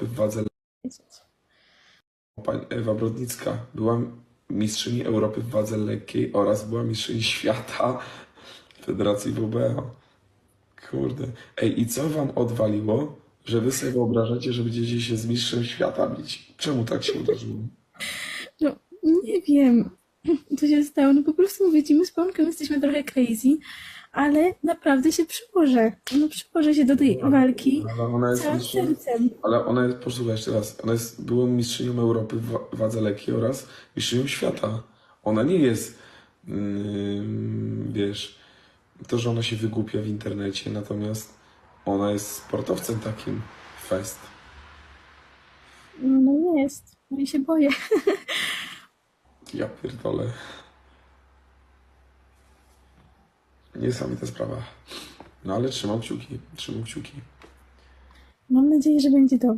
Europy w wadze Pani Ewa Brodnicka była mistrzyni Europy w wadze lekkiej oraz była mistrzyni świata Federacji WBO. Kurde. Ej, i co wam odwaliło, że wy sobie wyobrażacie, że będziecie się z mistrzem świata bić? Czemu tak się uderzyło? No, nie wiem, co się stało. No po prostu mówię ci, my z Pączką jesteśmy trochę crazy, ale naprawdę się przyłożę. No przyłożę się do tej walki Ale ona jest całym mistrzynią, sercem. ale ona jest, posłuchaj jeszcze raz, ona jest byłą mistrzynią Europy w wa- wadze lekkiej oraz mistrzynią świata. Ona nie jest, mm, wiesz, to, że ona się wygłupia w internecie, natomiast ona jest sportowcem takim fest. No, no jest, no i się boję. Ja pierdolę. Niesamowita sprawa. No ale trzymam kciuki, trzymam kciuki. Mam nadzieję, że będzie dobrze.